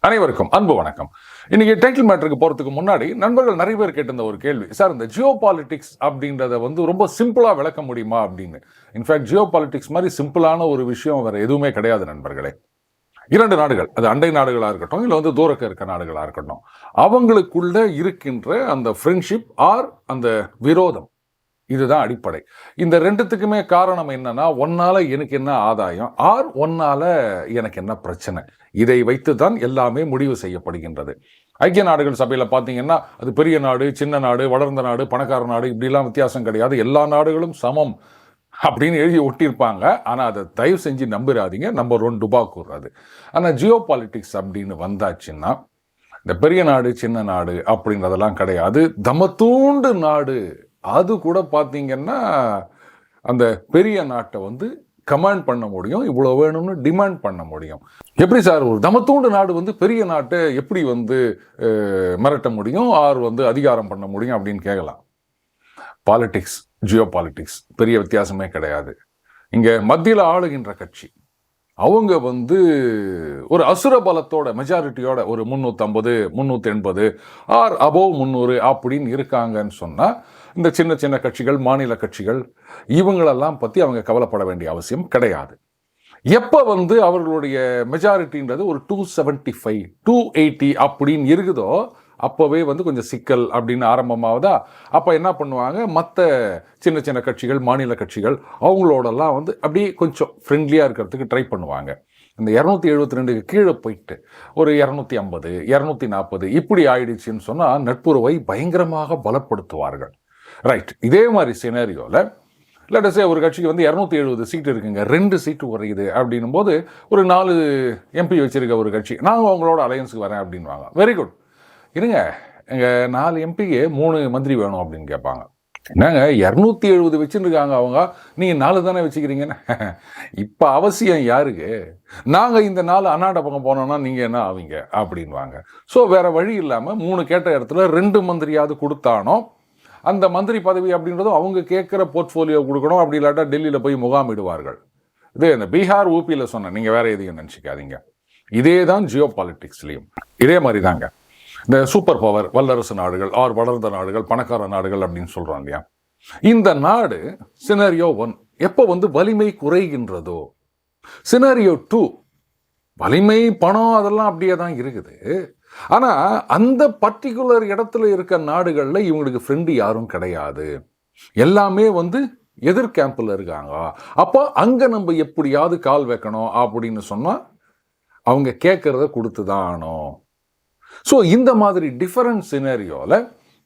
அனைவருக்கும் அன்பு வணக்கம். இன்னைக்கு டைட்டில் மேட்டருக்கு போறதுக்கு முன்னாடி நண்பர்கள் நிறைய பேர் கேட்டிருந்த ஒரு கேள்வி. சார் இந்த ஜியோ பாலிட்டிக்ஸ் அப்படின்றத வந்து ரொம்ப சிம்பிளா விளக்க முடியுமா? அப்படின்னு. இன்ஃபேக்ட் ஜியோ பாலிட்டிக்ஸ் மாதிரி சிம்பிளான ஒரு விஷயம் வேற எதுவுமே கிடையாது நண்பர்களே. இரண்டு நாடுகள் அது அண்டை நாடுகளாக இருக்கட்டும் இல்லை வந்து தூரக்க இருக்க நாடுகளாக இருக்கட்டும் அவங்களுக்குள்ள இருக்கின்ற அந்த ஃப்ரெண்ட்ஷிப் ஆர் அந்த விரோதம். இதுதான் அடிப்படை. இந்த ரெண்டுத்துக்குமே காரணம் என்னன்னா ஒன்னால எனக்கு என்ன ஆதாயம் ஆர் ஒன்னால எனக்கு என்ன பிரச்சனை? இதை வைத்து தான் எல்லாமே முடிவு செய்யப்படுகின்றது. ஐக்கிய நாடுகள் சபையில் பார்த்தீங்கன்னா அது பெரிய நாடு சின்ன நாடு வளர்ந்த நாடு பணக்கார நாடு இப்படிலாம் வித்தியாசம் கிடையாது. எல்லா நாடுகளும் சமம் அப்படின்னு எழுதி ஒட்டியிருப்பாங்க. ஆனால் அதை தயவு செஞ்சு நம்பிடாதீங்க நம்பர் ஒன் டுபா கூறுறது ஆனால் ஜியோ பாலிட்டிக்ஸ் அப்படின்னு வந்தாச்சுன்னா இந்த பெரிய நாடு சின்ன நாடு அப்படின்றதெல்லாம் கிடையாது. தமத்தூண்டு நாடு அது கூட பார்த்தீங்கன்னா அந்த பெரிய நாட்டை வந்து கமாண்ட் பண்ண முடியும் இவ்வளோ வேணும்னு டிமாண்ட் பண்ண முடியும். எப்படி சார் ஒரு தமத்தூண்டு நாடு வந்து பெரிய நாட்டை எப்படி வந்து மிரட்ட முடியும் ஆர் வந்து அதிகாரம் பண்ண முடியும் அப்படின்னு கேட்கலாம் பாலிடிக்ஸ் ஜியோ பாலிட்டிக்ஸ் பெரிய வித்தியாசமே கிடையாது. இங்கே மத்தியில் ஆளுகின்ற கட்சி அவங்க வந்து ஒரு அசுர பலத்தோட மெஜாரிட்டியோட ஒரு முந்நூற்றம்பது முந்நூற்றி எண்பது ஆர் அபோவ் முந்நூறு அப்படின்னு இருக்காங்கன்னு சொன்னால் இந்த சின்ன சின்ன கட்சிகள் மாநில கட்சிகள் இவங்களெல்லாம் பற்றி அவங்க கவலைப்பட வேண்டிய அவசியம் கிடையாது. எப்போ வந்து அவர்களுடைய மெஜாரிட்டின்றது ஒரு to seventy five to eighty அப்படின்னு இருக்குதோ அப்போவே வந்து கொஞ்சம் சிக்கல் அப்படின்னு ஆரம்பமாகுதா அப்போ என்ன பண்ணுவாங்க? மற்ற சின்ன சின்ன கட்சிகள் மாநில கட்சிகள் அவங்களோடலாம் வந்து அப்படியே கொஞ்சம் ஃப்ரெண்ட்லியாக இருக்கிறதுக்கு ட்ரை பண்ணுவாங்க. இந்த இரநூத்தி எழுபத்தி ரெண்டுக்கு கீழே போயிட்டு ஒரு இரநூத்தி ஐம்பது இரநூத்தி நாற்பது இப்படி ஆயிடுச்சுன்னு சொன்னால் நட்புறவை பயங்கரமாக பலப்படுத்துவார்கள். ரைட் இதே மாதிரி சினாரியோவில் லட்டஸே ஒரு கட்சிக்கு வந்து இரநூத்தி எழுபது சீட் இருக்குங்க. ரெண்டு சீட்டு குறையுது அப்படின்னும் போது ஒரு நாலு எம்பி வச்சுருக்க ஒரு கட்சி நாங்கள் அவங்களோட அலையன்ஸுக்கு வரேன் அப்படின்வாங்க வெரி குட் இருங்க. எங்கள் நாலு எம்பிக்கு மூணு மந்திரி வேணும் அப்படின்னு கேட்பாங்க. என்னங்க? இரநூத்தி எழுபது வச்சுருக்காங்க அவங்க. நீங்கள் நாலு தானே வச்சுக்கிறீங்கன்னு இப்போ அவசியம் யாருக்கு? நாங்கள் இந்த நாலு அண்ணாட்ட பக்கம் போனோம்னா நீங்கள் என்ன ஆவீங்க? அப்படின்வாங்க ஸோ வேறு வழி இல்லாமல் மூணு கேட்ட இடத்துல ரெண்டு மந்திரியாவது கொடுத்தானோ அந்த மந்திரி பதவி அப்படின்றதும் அவங்க கேட்குற போர்ட்ஃபோலியோ கொடுக்கணும். அப்படி இல்லாட்டா டெல்லியில் போய் முகாமிடுவார்கள். இது இந்த பீகார் ஊபியில் சொன்னேன் நீங்கள் வேறு எதையும் நினச்சிக்காதீங்க. இதே தான் ஜியோ பாலிட்டிக்ஸ்லேயும் இதே மாதிரி தாங்க இந்த சூப்பர் பவர் வல்லரசு நாடுகள் ஆர் வளர்ந்த நாடுகள் பணக்கார நாடுகள் அப்படின்னு சொல்கிறோம் இல்லையா? இந்த நாடு சினாரியோ ஒன் எப்போ வந்து வலிமை குறைகின்றதோ? சினாரியோ டூ வலிமை பணம் அதெல்லாம் அப்படியே தான் இருக்குது. ஆனால் அந்த பர்டிகுலர் இடத்துல இருக்க நாடுகளில் இவங்களுக்கு ஃப்ரெண்டு யாரும் கிடையாது. எல்லாமே வந்து எதிர் கேம்பில் இருக்காங்க. அப்போ அங்கே நம்ம எப்படியாவது கால் வைக்கணும் அப்படின்னு சொன்னால் அவங்க கேட்குறத கொடுத்து தான் ஆனோம் ஸோ இந்த மாதிரி டிஃபரண்ட் சினேரியோவில்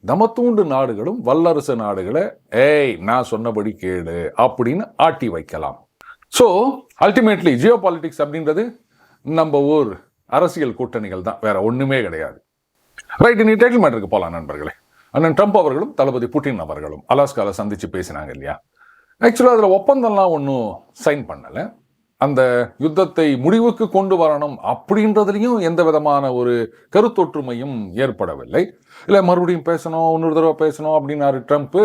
தமத்தூண்டு நாடுகளும் வல்லரசு நாடுகளை ஏய் நான் சொன்னபடி கேடு அப்படின்னு ஆட்டி வைக்கலாம். ஸோ அல்டிமேட்லி ஜியோ பாலிட்டிக்ஸ் அப்படின்றது நம்ம ஊர் அரசியல் கூட்டணிகள் தான் வேற ஒன்றுமே கிடையாது. ரைட் நீ டைட்டில் மேட்டருக்கு போகலாம் நண்பர்களே. அண்ணன் ட்ரம்ப் அவர்களும் தளபதி புட்டின் அவர்களும் அலாஸ்காவில் சந்தித்து பேசினாங்க இல்லையா? ஆக்சுவலாக அதில் ஒப்பந்தம்லாம் ஒன்றும் சைன் பண்ணலை. அந்த யுத்தத்தை முடிவுக்கு கொண்டு வரணும் அப்படின்றதுலையும் எந்த விதமான ஒரு கருத்தொற்றுமையும் ஏற்படவில்லை. இல்லை மறுபடியும் பேசணும் இன்னொரு தடவை பேசணும் அப்படின்னாரு ட்ரம்ப்பு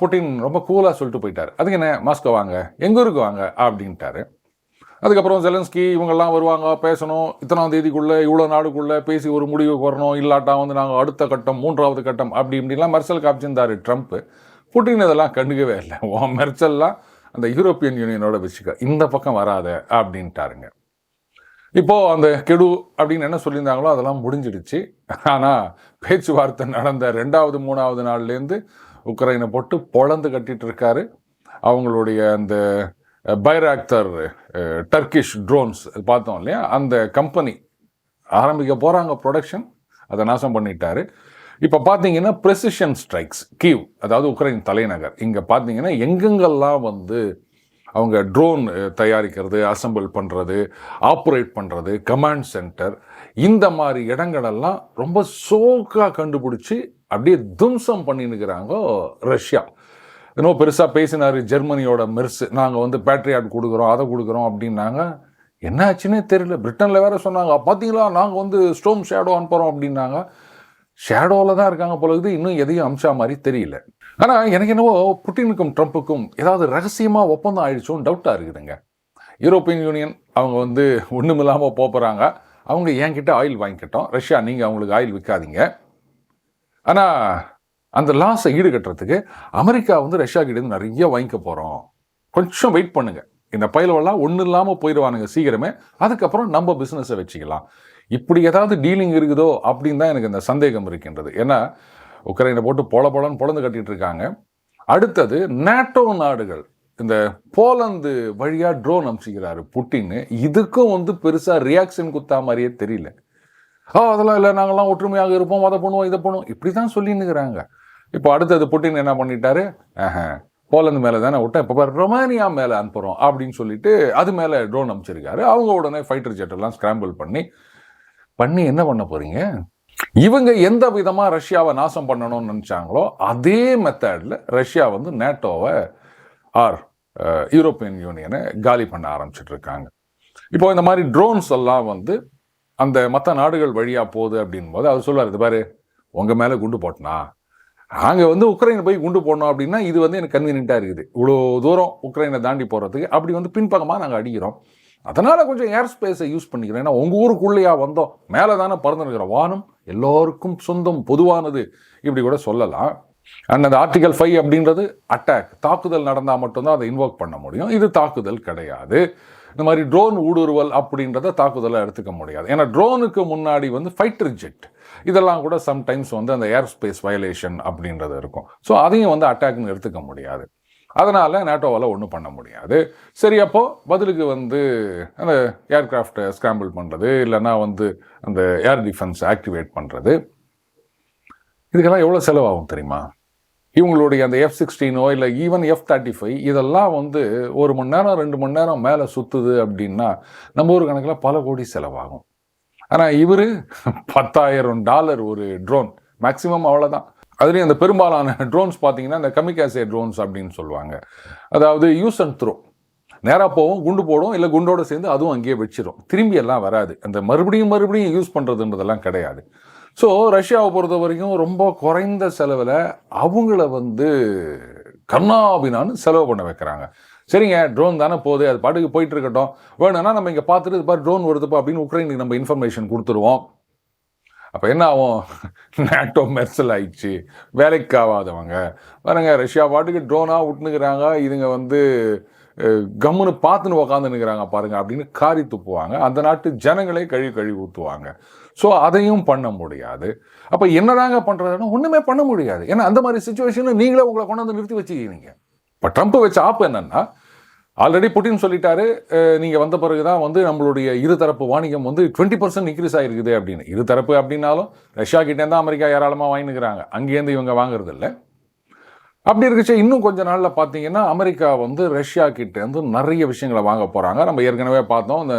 புட்டின் ரொம்ப கூலாக சொல்லிட்டு போயிட்டார். அதுக்கு என்ன மாஸ்கோ வாங்க எங்க ஊருக்கு வாங்க? அப்படின்ட்டாரு. அதுக்கப்புறம் ஜெலன்ஸ்கி இவங்கெல்லாம் வருவாங்க பேசணும். இத்தனாம் தேதிக்குள்ளே இவ்வளோ நாடுக்குள்ளே பேசி ஒரு முடிவுக்கு வரணும். இல்லாட்டா வந்து நாங்கள் அடுத்த கட்டம் மூன்றாவது கட்டம் அப்படி இப்படிலாம் மெர்சல் காமிச்சிருந்தார் ட்ரம்ப் புட்டின் இதெல்லாம் கண்டுக்கவே இல்லை. உன் மெர்சல்லாம் அந்த யூரோப்பியன் யூனியனோட வச்சுக்க இந்த பக்கம் வராத அப்படின்ட்டாருங்க. இப்போது அந்த கெடு அப்படின்னு என்ன சொல்லியிருந்தாங்களோ அதெல்லாம் முடிஞ்சிடுச்சு. ஆனால் பேச்சுவார்த்தை நடந்த ரெண்டாவது மூணாவது நாள்லேருந்து உக்ரைனை போட்டு பொழந்து கட்டிகிட்டு இருக்காரு. அவங்களுடைய அந்த பைராக்தர் டர்கிஷ் ட்ரோன்ஸ் பார்த்தோம் இல்லையா? அந்த கம்பெனி ஆரம்பிக்க போகிறாங்க ப்ரொடக்ஷன் அதை நாசம் பண்ணிட்டாரு. இப்போ பார்த்தீங்கன்னா ப்ரெசிஷன் ஸ்ட்ரைக்ஸ் கீவ் அதாவது உக்ரைன் தலைநகர். இங்கே பார்த்தீங்கன்னா எங்கெங்கெல்லாம் வந்து அவங்க ட்ரோன் தயாரிக்கிறது அசெம்பிள் பண்ணுறது ஆப்ரேட் பண்ணுறது கமாண்ட் சென்டர் இந்த மாதிரி இடங்களெல்லாம் ரொம்ப சோக்காக கண்டுபிடிச்சி அப்படியே தும்சம் பண்ணினுக்கிறாங்க ரஷ்யா. இன்னும் பெருசாக பேசினார் ஜெர்மனியோட மெர்ஸ். நாங்கள் வந்து பேட்ரியாட் கொடுக்குறோம் அதை கொடுக்குறோம் அப்படின்னாங்க. என்ன ஆச்சுன்னே தெரியல. பிரிட்டனில் வேற சொன்னாங்க பார்த்தீங்களா நாங்கள் வந்து ஸ்டோம் ஷேடோ அனுப்புகிறோம் அப்படின்னாங்க. ஷேடோவில் தான் இருக்காங்க போல இருக்குது. இன்னும் எதையும் அம்சா மாதிரி தெரியல. ஆனால் எனக்கு என்னவோ புட்டினுக்கும் ட்ரம்ப்புக்கும் ஏதாவது ரகசியமாக ஒப்பந்தம் ஆயிடுச்சோன்னு டவுட்டாக இருக்குதுங்க. யூரோப்பியன் யூனியன் அவங்க வந்து ஒன்றுமில்லாமல் போகிறாங்க அவங்க என்கிட்ட ஆயில் வாங்கிக்கிட்டோம். ரஷ்யா நீங்கள் அவங்களுக்கு ஆயில் விற்காதீங்க. ஆனால் அந்த லாஸை ஈடுகட்டுறதுக்கு அமெரிக்கா வந்து ரஷ்யா கிட்டேருந்து நிறைய வாங்கிக்க போகிறோம் கொஞ்சம் வெயிட் பண்ணுங்கள் இந்த பயிலவெல்லாம் ஒன்றும் இல்லாமல் போயிடுவானுங்க சீக்கிரமே. அதுக்கப்புறம் நம்ம பிஸ்னஸை வச்சுக்கலாம். இப்படி ஏதாவது டீலிங் இருக்குதோ அப்படின்னு தான் எனக்கு இந்த சந்தேகம் இருக்கின்றது. ஏன்னா உக்ரைனை போட்டு பொல பொலன்னு பொழந்து கட்டிட்டு இருக்காங்க. அடுத்தது நேட்டோ நாடுகள். இந்த போலந்து வழியாக ட்ரோன் அனுப்பிச்சிக்கிறாரு புட்டின்னு. இதுக்கும் வந்து பெருசாக ரியாக்ஷன் குத்தா மாதிரியே தெரியல. ஆ அதெல்லாம் இல்லை. நாங்கள்லாம் ஒற்றுமையாக இருப்போம். அதை பண்ணுவோம் இதை பண்ணுவோம். இப்படி தான் சொல்லின்னுக்கிறாங்க. இப்போ அடுத்தது புட்டின் என்ன பண்ணிட்டாரு? போலந்து மேலே தானே விட்டேன் இப்போ ரொமானியா மேலே அனுப்புகிறோம் அப்படின்னு சொல்லிட்டு அது மேலே ட்ரோன் அனுப்பிச்சிருக்காரு அவங்க உடனே ஃபைட்டர் ஜெட் எல்லாம் ஸ்கிராம்பிள் பண்ணி பண்ணி என்ன பண்ண போறீங்க? இவங்க எந்த விதமா ரஷ்யாவை நாசம் பண்ணணும்னு நினைச்சாங்களோ அதே மெத்தட்ல ரஷ்யா வந்து நேட்டோவை ஆர் யூரோப்பியன் யூனியனை காலி பண்ண ஆரம்பிச்சிட்டு இருக்காங்க இப்போ இந்த மாதிரி ட்ரோன்ஸ் எல்லாம் வந்து அந்த மற்ற நாடுகள் வழியா போகுது அப்படின் போது அவர் சொல்லுவார் இது பாரு உங்க மேல குண்டு போட்டனா நாங்கள் வந்து உக்ரைனை போய் குண்டு போடணும் அப்படின்னா இது வந்து எனக்கு கன்வீனியண்ட்டாக இருக்குது. இவ்வளோ தூரம் உக்ரைனை தாண்டி போகிறதுக்கு அப்படி வந்து பின்பக்கமாக நாங்கள் அடிக்கிறோம். அதனால் கொஞ்சம் ஏர் ஸ்பேஸை யூஸ் பண்ணிக்கிறோம். ஏன்னா உங்கள் ஊருக்குள்ளேயா வந்தோம். மேலே தானே பறந்துருக்கிற வானம் எல்லோருக்கும் சொந்தம் பொதுவானது. இப்படி கூட சொல்லலாம். அண்ட் அந்த ஆர்டிகல் ஃபைவ் அப்படின்றது அட்டாக் தாக்குதல் நடந்தால் மட்டும்தான் அதை இன்வோக் பண்ண முடியும். இது தாக்குதல் கிடையாது. இந்த மாதிரி ட்ரோன் ஊடுருவல் அப்படின்றத தாக்குதலை எடுத்துக்க முடியாது. ஏன்னா ட்ரோனுக்கு முன்னாடி வந்து ஃபைட்டர் ஜெட் இதெல்லாம் கூட சம்டைம்ஸ் வந்து அந்த ஏர் ஸ்பேஸ் வயலேஷன் அப்படின்றது இருக்கும். ஸோ அதையும் வந்து அட்டாக்னு எடுத்துக்க முடியாது. அதனால் நேட்டோவால் ஒன்றும் பண்ண முடியாது. சரி அப்போது பதிலுக்கு வந்து அந்த ஏர்கிராஃப்டை ஸ்கிராம்பிள் பண்ணுறது இல்லைன்னா வந்து அந்த ஏர் டிஃபென்ஸ் ஆக்டிவேட் பண்ணுறது இதுக்கெல்லாம் எவ்வளோ செலவாகும் தெரியுமா? இவங்களுடைய அந்த எஃப் சிக்ஸ்டீனோ இல்லை ஈவன் எஃப் தேர்ட்டி ஃபைவ் இதெல்லாம் வந்து ஒரு மணி நேரம் ரெண்டு மணி நேரம் மேலே சுற்றுது அப்படின்னா நம்ம ஒரு கணக்கில் பல கோடி செலவாகும். ஆனால் இவர் பத்தாயிரம் டாலர் ஒரு ட்ரோன் மேக்ஸிமம் அவ்வளோதான் அதுலேயும் அந்த பெரும்பாலான ட்ரோன்ஸ் பார்த்தீங்கன்னா இந்த கமிகாசே ட்ரோன்ஸ் அப்படின்னு சொல்லுவாங்க. அதாவது யூஸ் அண்ட் த்ரோ நேராக போகும் குண்டு போடும் இல்லை குண்டோடு சேர்ந்து அதுவும் அங்கேயே வச்சிடும் திரும்பி எல்லாம் வராது. அந்த மறுபடியும் மறுபடியும் யூஸ் பண்ணுறதுன்றதெல்லாம் கிடையாது. ஸோ ரஷ்யாவை பொறுத்த வரைக்கும் ரொம்ப குறைந்த செலவில் அவங்கள வந்து கண்ணாபினான்னு செலவு பண்ண வைக்கிறாங்க. சரிங்க ட்ரோன் தானே போகுது அது பாட்டுக்கு போயிட்டு இருக்கட்டும் வேணும்னா நம்ம இங்கே பார்த்துட்டு இது பாரு ட்ரோன் வருதுப்பா அப்படின்னு உக்ரைனுக்கு நம்ம இன்ஃபர்மேஷன் கொடுத்துருவோம். அப்போ என்ன ஆகும்? நேட்டோ மெர்சல் ஆயிடுச்சு. வேலைக்கு ஆகாதவங்க. பாருங்க ரஷ்யா பாட்டுக்கு ட்ரோனாக விட்டுனுக்குறாங்க இதுங்க வந்து கம்முன்னு பார்த்துன்னு உக்காந்துன்னுக்குறாங்க பாருங்க அப்படின்னு காரி துப்புவாங்க. அந்த நாட்டு ஜனங்களே கழுவி கழுவி ஊற்றுவாங்க ஸோ அதையும் பண்ண முடியாது. அப்போ என்னதாங்க பண்ணுறதுன்னா ஒன்றுமே பண்ண முடியாது. ஏன்னா அந்த மாதிரி சுச்சுவேஷனில் நீங்களே உங்களை கொண்டு வந்து நிறுத்தி வச்சுக்கிறீங்க. இப்போ ட்ரம்ப் வச்ச ஆப் என்னென்னா ஆல்ரெடி புட்டின் சொல்லிட்டாரு நீங்கள் வந்த பிறகு தான் வந்து நம்மளுடைய இருதரப்பு வாணிகம் வந்து டுவெண்ட்டி பர்சன்ட் இன்க்ரீஸ் ஆகிருக்குது அப்படின்னு. இருதரப்பு அப்படின்னாலும் ரஷ்யா கிட்டேருந்து அமெரிக்கா ஏராளமாக வாங்கினுக்கிறாங்க. அங்கேருந்து இவங்க வாங்குறது இல்லை அப்படி இருக்குச்சு இன்னும் கொஞ்ச நாளில் பார்த்தீங்கன்னா அமெரிக்கா வந்து ரஷ்யா கிட்டேருந்து நிறைய விஷயங்களை வாங்க போகிறாங்க நம்ம ஏற்கனவே பார்த்தோம் இந்த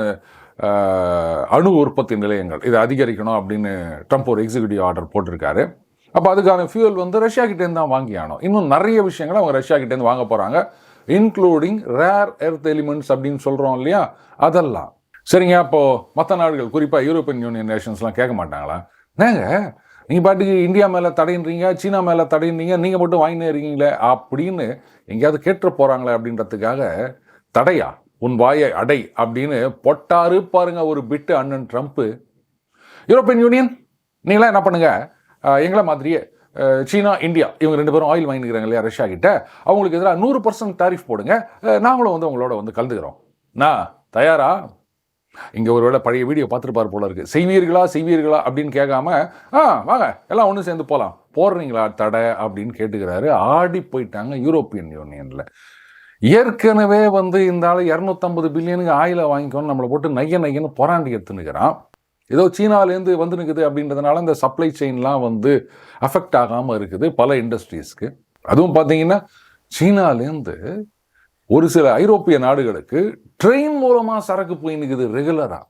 அணு உற்பத்தி நிலையங்கள். இதை அதிகரிக்கணும் அப்படின்னு ட்ரம்ப் ஒரு எக்ஸிக்யூட்டிவ் ஆர்டர் போட்டிருக்காரு. அப்போ அதுக்கான ஃபியூல் வந்து ரஷ்யா கிட்டேருந்து தான் வாங்கி ஆனோம் இன்னும் நிறைய விஷயங்களை அவங்க ரஷ்யா கிட்டேருந்து வாங்க போகிறாங்க இன்க்ளூடிங் ரேர் எர்த் எலிமெண்ட்ஸ் அப்படின்னு சொல்கிறோம் இல்லையா? அதெல்லாம். சரிங்க அப்போது மற்ற நாடுகள் குறிப்பாக யூரோப்பியன் யூனியன் நேஷன்ஸ்லாம் கேட்க மாட்டாங்களா? நாங்கள் நீங்கள் பாட்டுக்கு இந்தியா மேலே தடைன்றீங்க சீனா மேலே தடைன்றீங்க நீங்கள் மட்டும் வாங்கினே இருக்கீங்களே அப்படின்னு எங்கேயாவது கேட்டு போகிறாங்களே அப்படின்றதுக்காக தடையா? உன் வாயை அடை அப்படின்னு பொட்டாரு பாருங்க ஒரு பிட்டு அண்ணன் ட்ரம்ப்பு யூரோப்பியன் யூனியன் நீங்களாம் என்ன பண்ணுங்கள் எங்களை மாதிரியே சீனா இந்தியா இவங்க ரெண்டு பேரும் ஆயில் வாங்கிக்கிறாங்க இல்லையா ரஷ்யா கிட்ட. அவங்களுக்கு எதிராக நூறு பர்சன்ட் டாரிஃப் போடுங்க. நாங்களும் வந்து உங்களோட வந்து கலந்துக்கிறோம். நான் தயாரா? இங்கே ஒருவேளை பழைய வீடியோ பார்த்துருப்பார் போல இருக்குது செய்வீர்களா செய்வீர்களா அப்படின்னு கேட்காம ஆ வாங்க எல்லாம் ஒன்று சேர்ந்து போகலாம் போடுறீங்களா தடை? அப்படின்னு கேட்டுக்கிறாரு. ஆடி போயிட்டாங்க யூரோப்பியன் யூனியனில். ஏற்கனவே வந்து இந்த ஆள் இரநூத்தம்பது பில்லியனுக்கு ஆயிலை வாங்கிக்கோன்னு நம்மளை போட்டு நைய நையன்னு பொறாண்டி எடுத்துனுக்கிறான் ஏதோ சீனாலேருந்து வந்து நிற்குது அப்படின்றதுனால இந்த சப்ளை செயின்லாம் வந்து அஃபெக்ட் ஆகாமல் இருக்குது பல இண்டஸ்ட்ரீஸ்க்கு அதுவும் பார்த்தீங்கன்னா சீனாலேருந்து ஒரு சில ஐரோப்பிய நாடுகளுக்கு ட்ரெயின் மூலமாக சரக்கு போய் நிற்குது ரெகுலராக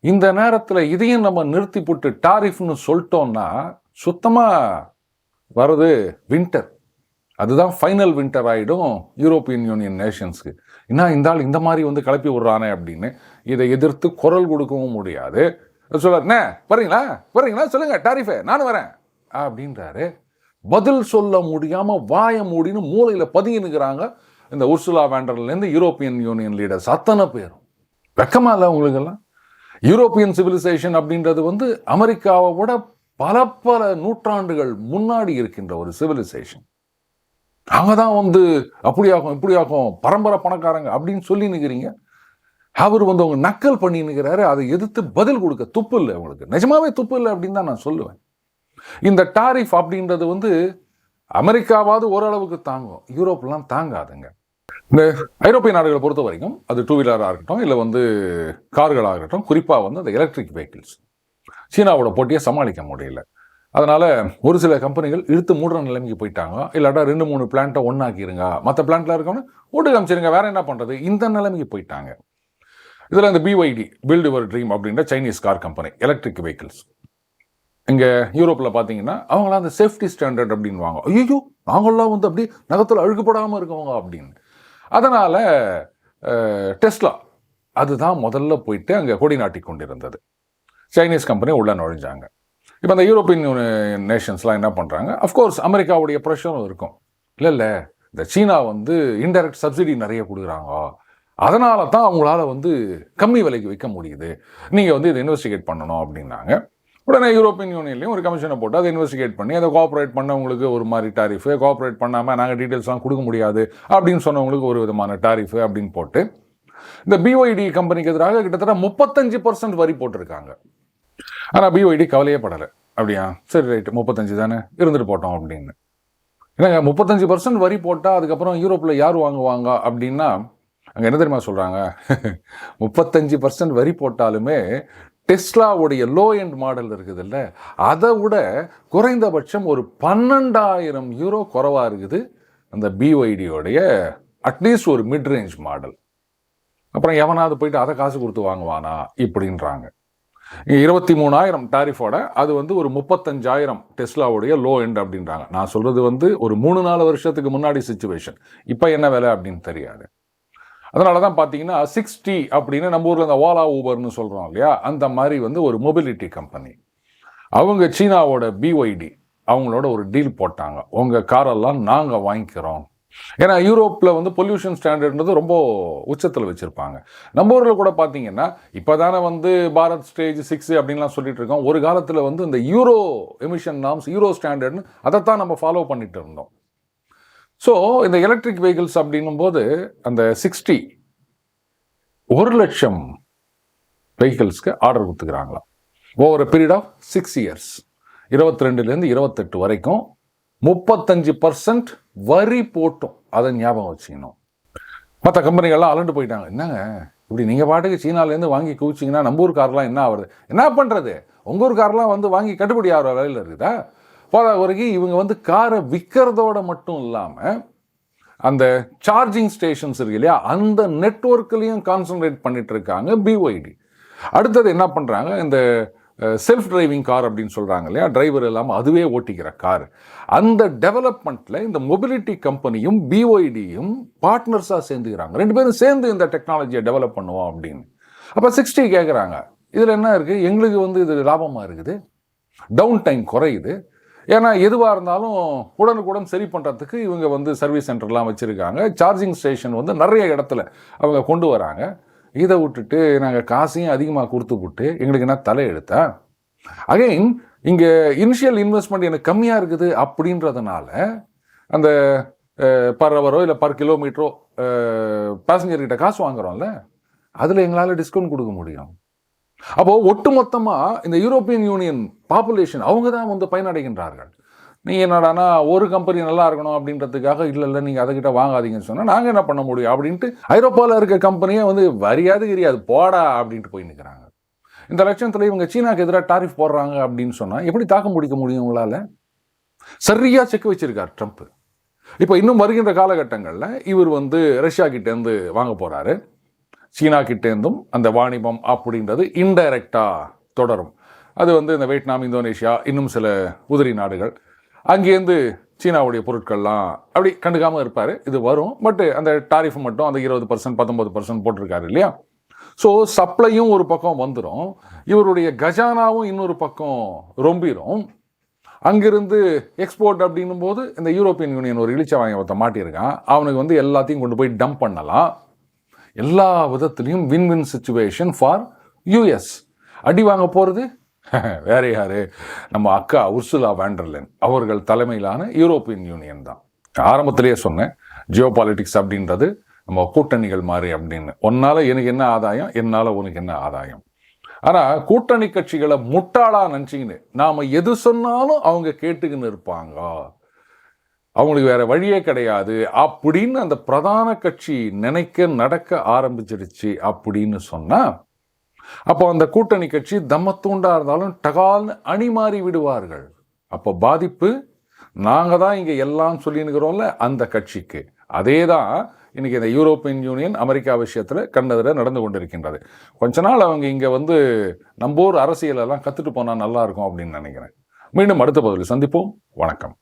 இந்த நேரத்தில் இதையும் நம்ம நிறுத்தி போட்டு டாரிஃப்னு சொல்லிட்டோம்னா சுத்தமாக வர்றது வின்டர் அதுதான் ஃபைனல் வின்டர் ஆகிடும் யூரோப்பியன் யூனியன் நேஷன்ஸ்க்கு என்ன இந்த ஆள் இந்த மாதிரி வந்து கிளப்பி விடுறானே அப்படின்னு இதை எதிர்த்து குரல் கொடுக்கவும் முடியாது. சொல்றாரு வரீங்களா வரீங்களா சொல்லுங்கள் சொல்லுங்க டாரிஃபே நானும் வரேன். அப்படின்றாரு. பதில் சொல்ல முடியாமல் வாய மூடின்னு மூளையில் பதுங்கி நிற்கிறாங்க இந்த உர்சுலா வேண்டர்லேருந்து யூரோப்பியன் யூனியன் லீடர்ஸ் அத்தனை பேரும். வெக்கமாக இல்லை உங்களுக்கெல்லாம்? யூரோப்பியன் சிவிலைசேஷன் அப்படின்றது வந்து அமெரிக்காவை விட பல பல நூற்றாண்டுகள் முன்னாடி இருக்கின்ற ஒரு சிவிலைசேஷன். அவங்க தான் வந்து அப்படியாகும் இப்படியாகும் பரம்பரை பணக்காரங்க அப்படின்னு சொல்லி நிற்கிறீங்க அவர் வந்து அவங்க நக்கல் பண்ணி நிற்கிறாரு அதை எதிர்த்து பதில் கொடுக்க துப்பு இல்லை அவங்களுக்கு. நிஜமாவே துப்பு இல்லை அப்படின்னு தான் நான் சொல்லுவேன். இந்த டாரிஃப் அப்படின்றது வந்து அமெரிக்காவாவது ஓரளவுக்கு தாங்கும். யூரோப்லாம் தாங்காதுங்க. இந்த ஐரோப்பிய நாடுகளை பொறுத்த வரைக்கும் அது டூ வீலராக இருக்கட்டும் இல்லை வந்து கார்களாக இருக்கட்டும் குறிப்பாக வந்து அந்த எலக்ட்ரிக் வெஹிக்கிள்ஸ் சீனாவோட போட்டியை சமாளிக்க முடியல. அதனால் ஒரு சில கம்பெனிகள் இழுத்து மூடுற நிலைமைக்கு போயிட்டாங்க. இல்லாட்டா ரெண்டு மூணு பிளான்ட்டை ஒன்றாக்கிருங்க மற்ற பிளான்ட்டில் இருக்கவங்க ஓட்டு காமிச்சிருங்க வேறு என்ன பண்ணுறது இந்த நிலைமைக்கு போயிட்டாங்க. இதில் இந்த பிஒய்டி பில்டு யுவர் ட்ரீம் அப்படின்ற Chinese car company electric vehicles இங்கே யூரோப்பில் பார்த்தீங்கன்னா அவங்களாம் அந்த சேஃப்டி ஸ்டாண்டர்ட் அப்படின்வாங்க ஐயோ நாங்களாம் வந்து அப்படி நகத்தில் அழுகுப்படாமல் இருக்கவங்க அப்படின்னு. அதனால் டெஸ்லா. அதுதான் முதல்ல போயிட்டு அங்கே கொடி நாட்டி கொண்டிருந்தது. சைனீஸ் கம்பெனி உள்ளே நுழைஞ்சாங்க. இப்போ அந்த யூரோப்பியன் நேஷன்ஸ்லாம் என்ன பண்ணுறாங்க அஃப்கோர்ஸ் அமெரிக்காவுடைய ப்ரெஷரும் இருக்கும். இல்லை இல்லை. இந்த சீனா வந்து இன்டைரக்ட் சப்சிடி நிறைய கொடுக்குறாங்க. அதனால தான் அவங்களால வந்து கம்மி விலைக்கு விற்க முடியுது. நீங்கள் வந்து இதை இன்வெஸ்டிகேட் பண்ணணும் அப்படின்னாங்க. உடனே யூரோப்பியன் யூனியன்லையும் ஒரு கமிஷனை போட்டு அதை இன்வெஸ்டிகேட் பண்ணி அதை கோஆப்ரேட் பண்ணவங்களுக்கு ஒரு மாதிரி டாரிஃபு கோஆப்ரேட் பண்ணாமல் நாங்கள் டீட்டெயில்ஸ்லாம் கொடுக்க முடியாது அப்படின்னு சொன்னவங்களுக்கு ஒரு விதமான டாரிஃபு அப்படின்னு போட்டு இந்த பிஒய்டி கம்பெனிக்கு எதிராக கிட்டத்தட்ட முப்பத்தஞ்சு பர்சன்ட் வரி போட்டிருக்காங்க. ஆனால் பிஒய்டி கவலையே படலை. அப்படியா? சரி ரைட்டு முப்பத்தஞ்சு தானே? இருந்துட்டு போட்டோம் அப்படின்னு. ஏன்னா முப்பத்தஞ்சு பர்சன்ட் வரி போட்டால் அதுக்கப்புறம் யூரோப்பில் யார் வாங்குவாங்க அப்படின்னா அங்கே என்ன தெரியுமா சொல்கிறாங்க முப்பத்தஞ்சு பர்சன்ட் வரி போட்டாலுமே டெஸ்லாவுடைய லோ எண்ட் மாடல் இருக்குது இல்லை அதை விட குறைந்தபட்சம் ஒரு பன்னெண்டாயிரம் யூரோ குறைவாக இருக்குது அந்த பிஒய்டியோடைய அட்லீஸ்ட் ஒரு மிட் ரேஞ்ச் மாடல் அப்புறம் எவனாவது போயிட்டு அதை காசு கொடுத்து வாங்குவானா இப்படின்றாங்க. இருபத்தி மூணாயிரம் டாரிஃபோட அது வந்து ஒரு முப்பத்தஞ்சாயிரம் டெஸ்லாவுடைய லோ எண்ட் அப்படின்றாங்க. நான் சொல்கிறது வந்து ஒரு மூணு நாலு வருஷத்துக்கு முன்னாடி சுச்சுவேஷன் இப்போ என்ன விலை அப்படின்னு தெரியாது. அதனால தான் பார்த்தீங்கன்னா சிக்ஸ்டி அப்படின்னு நம்ம ஊரில் இந்த ஓலா ஊபர்னு சொல்கிறோம் இல்லையா? அந்த மாதிரி வந்து ஒரு மொபிலிட்டி கம்பெனி அவங்க சீனாவோட பிஒய்டி அவங்களோட ஒரு டீல் போட்டாங்க. உங்கள் காரெல்லாம் நாங்கள் வாங்கிக்கிறோம். ஏன்னா யூரோப்பில் வந்து பொல்யூஷன் ஸ்டாண்டர்ட்ன்றது ரொம்ப உச்சத்தில் வச்சுருப்பாங்க. நம்ம ஊரில் கூட பார்த்தீங்கன்னா இப்போ தானே வந்து பாரத் ஸ்டேஜ் சிக்ஸ் அப்படின்லாம் சொல்லிட்டு இருக்கோம். ஒரு காலத்தில் வந்து இந்த யூரோ எமிஷன் நாம்ஸ் யூரோ ஸ்டாண்டர்ட்னு அதைத்தான் நம்ம ஃபாலோ பண்ணிட்டு இருந்தோம். ஸோ இந்த எலக்ட்ரிக் வெஹிக்கிள்ஸ் அப்படின்னும் போது அந்த சிக்ஸ்டி ஒரு லட்சம் வெஹிக்கிள்ஸ்க்கு order கொடுத்துக்கிறாங்களாம். Over period of six years இருபத்தி ரெண்டுலேருந்து இருபத்தெட்டு வரைக்கும் முப்பத்தஞ்சு பர்சன்ட் வரி போட்டும். அதை ஞாபகம் வச்சுக்கணும். மற்ற கம்பெனிகள்லாம் அலண்டு போயிட்டாங்க. என்னங்க? இப்படி நீங்கள் பாட்டுக்கு சீனாலேருந்து வாங்கி குவிச்சிங்கன்னா நம்ம ஊர் கார்லாம் என்ன ஆகுது என்ன பண்ணுறது உங்கள் ஊர் கார்லாம் வந்து வாங்கி கட்டுப்படி ஆகிற வேலையில் இருக்குதா? போகிற வரைக்கும் இவங்க வந்து காரை விற்கிறதோட மட்டும் இல்லாமல் அந்த சார்ஜிங் ஸ்டேஷன்ஸ் இருக்கு இல்லையா அந்த நெட்ஒர்க்லேயும் கான்சென்ட்ரேட் பண்ணிட்டு இருக்காங்க பிஒய்டி அடுத்தது என்ன பண்ணுறாங்க இந்த செல்ஃப் டிரைவிங் கார் அப்படின்னு சொல்கிறாங்க இல்லையா டிரைவர் இல்லாமல் அதுவே ஓட்டிக்கிற கார் அந்த டெவலப்மெண்ட்டில் இந்த மொபிலிட்டி கம்பெனியும் பிஒய்டியும் பார்ட்னர்ஸாக சேர்ந்துக்கிறாங்க. ரெண்டு பேரும் சேர்ந்து இந்த டெக்னாலஜியை டெவலப் பண்ணுவோம் அப்படின்னு. அப்போ சிக்ஸ்டி கேட்குறாங்க இதில் என்ன இருக்குது எங்களுக்கு வந்து இது லாபமாக இருக்குது. டவுன் டைம் குறையுது. ஏன்னா எதுவாக இருந்தாலும் உடனுக்குடன் சரி பண்ணுறதுக்கு இவங்க வந்து சர்வீஸ் சென்டர்லாம் வச்சுருக்காங்க. சார்ஜிங் ஸ்டேஷன் வந்து நிறைய இடத்துல அவங்க கொண்டு வராங்க. இதை விட்டுட்டு நாங்கள் காசையும் அதிகமாக கொடுத்து விட்டு எங்களுக்கு என்ன தலையெடுத்தேன் அகைன் இங்கே இனிஷியல் இன்வெஸ்ட்மெண்ட் எனக்கு கம்மியாக இருக்குது அப்படின்றதுனால அந்த பர் ஹவரோ இல்லை பர் கிலோமீட்டரோ பேசஞ்சர்கிட்ட காசு வாங்குறோம்ல அதில் எங்களால் டிஸ்கவுண்ட் கொடுக்க முடியும். அப்போது ஒட்டுமொத்தமாக இந்த யூரோப்பியன் யூனியன் பாப்புலேஷன் அவங்க தான் வந்து பயனடைகின்றார்கள். நீங்கள் என்னடானா ஒரு கம்பெனி நல்லா இருக்கணும் அப்படின்றதுக்காக இல்லை இல்லை நீங்கள் அதுக்கிட்ட வாங்காதீங்கன்னு சொன்னால் நாங்கள் என்ன பண்ண முடியும் அப்படின்ட்டு ஐரோப்பாவில் இருக்க கம்பெனியை வந்து வரியாது கிரியாது போடா அப்படின்ட்டு போய் நிற்கிறாங்க இந்த லட்சத்தில் இவங்க சீனாக்கு எதிராக டாரிஃப் போடுறாங்க அப்படின்னு சொன்னால் எப்படி தாக்கம் முடிக்க முடியும் உங்களால்? சரியாக செக் வச்சிருக்கார் ட்ரம்ப். இப்போ இன்னும் வருகின்ற காலகட்டங்களில் இவர் வந்து ரஷ்யா கிட்டேருந்து வாங்க போகிறாரு சீனா கிட்டேருந்தும் அந்த வாணிபம் அப்படின்றது இன்டைரக்டாக தொடரும். அது வந்து இந்த வியட்நாம் இந்தோனேஷியா இன்னும் சில உதிரி நாடுகள். அங்கேருந்து சீனாவுடைய பொருட்கள்லாம் அப்படி கண்டுக்காமல் இருப்பார். இது வரும். பட் அந்த டாரிஃப் மட்டும் அந்த இருபது பர்சன்ட் பத்தொம்பது பர்சன்ட் போட்டிருக்காரு இல்லையா? ஸோ சப்ளையும் ஒரு பக்கம் வந்துடும் இவருடைய கஜானாவும் இன்னொரு பக்கம் ரொம்பிடும் அங்கிருந்து எக்ஸ்போர்ட் அப்படின்னும் போது இந்த யூரோப்பியன் யூனியன் ஒரு இழிச்ச வாங்கி ஒருத்த மாட்டியிருக்கான். அவனுக்கு வந்து எல்லாத்தையும் கொண்டு போய் டம்ப் பண்ணலாம். எல்லா விதத்துலேயும் win win situation for US அடி வாங்க போகிறது வேற யாரு? நம்ம அக்கா உர்சுலா வேண்டர்லேன் அவர்கள் தலைமையிலான யூரோப்பியன் யூனியன் தான். ஆரம்பத்திலேயே சொன்னேன் ஜியோ பாலிட்டிக்ஸ் அப்படின்றது நம்ம கூட்டணிகள் மாதிரி அப்படின்னு. ஒன்னால் எனக்கு என்ன ஆதாயம்? என்னால் உனக்கு என்ன ஆதாயம்? ஆனால் கூட்டணி கட்சிகளை முட்டாளாக நினச்சிக்கின்னு நாம் எது சொன்னாலும் அவங்க கேட்டுக்கின்னு இருப்பாங்க. அவங்களுக்கு வேறு வழியே கிடையாது. அப்படின்னு அந்த பிரதான கட்சி நினைக்க நடக்க ஆரம்பிச்சிடுச்சு அப்படின்னு சொன்னால் அப்போ அந்த கூட்டணி கட்சி தம்மத்தூண்டாக இருந்தாலும் டகால்னு அணி மாறி விடுவார்கள். அப்போ பாதிப்பு நாங்கள் தான் இங்கே எல்லாம் சொல்லினுக்கிறோம்ல அந்த கட்சிக்கு. அதே தான் இன்றைக்கி இந்த யூரோப்பியன் யூனியன் அமெரிக்கா விஷயத்தில் கண்டதில் நடந்து கொண்டிருக்கின்றது. கொஞ்ச நாள் அவங்க இங்கே வந்து நம்ம ஊர் அரசியலெல்லாம் கற்றுட்டு போனால் நல்லாயிருக்கும் அப்படின்னு நினைக்கிறேன். மீண்டும் அடுத்த பதிலில் சந்திப்போம். வணக்கம்.